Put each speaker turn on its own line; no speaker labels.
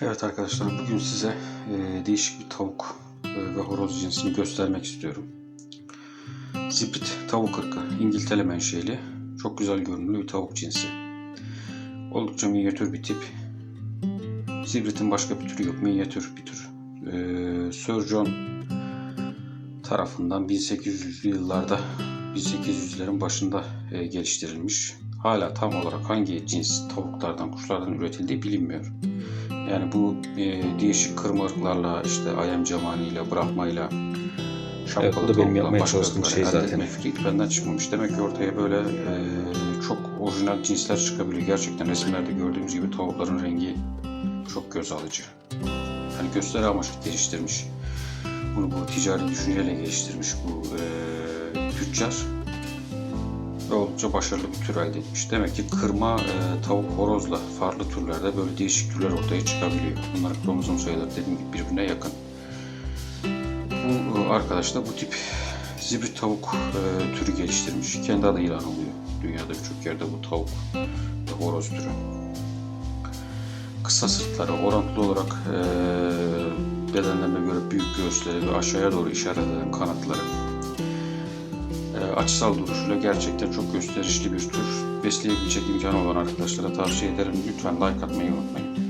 Evet arkadaşlar bugün size e, değişik bir tavuk e, ve horoz cinsini göstermek istiyorum. Zibrit tavuk ırkı, İngiltere menşeli, çok güzel görünümlü bir tavuk cinsi. Oldukça minyatür bir tip. Zibrit'in başka bir türü yok, minyatür bir tür. E, Sir John tarafından 1800'lü yıllarda 1800'lerin başında e, geliştirilmiş. Hala tam olarak hangi cins tavuklardan, kuşlardan üretildiği bilinmiyor. Yani bu e, değişik kırma ırklarla işte ayam camaniyle, brahmayla şapkalı
Evet, bu da benim yapmaya çalıştığım şey zaten.
fikri benden çıkmamış. Demek ki ortaya böyle e, çok orijinal cinsler çıkabiliyor. Gerçekten resimlerde gördüğümüz gibi tavukların rengi çok göz alıcı. Yani gösteri amaçlı geliştirmiş. Bunu bu ticari düşünceyle geliştirmiş bu e, tüccar ve oldukça başarılı bir tür elde etmiş. Demek ki kırma e, tavuk horozla farklı türlerde böyle değişik türler ortaya çıkabiliyor. Bunların kromozom sayıları dediğim gibi birbirine yakın. Bu e, arkadaş da bu tip zibrit tavuk e, türü geliştirmiş. Kendi adıyla anılıyor. Dünyada birçok yerde bu tavuk ve horoz türü. Kısa sırtları orantılı olarak e, bedenlerine göre büyük göğüsleri ve aşağıya doğru işaret eden kanatları açısal duruşuyla gerçekten çok gösterişli bir tür. Besleyebilecek imkanı olan arkadaşlara tavsiye ederim. Lütfen like atmayı unutmayın.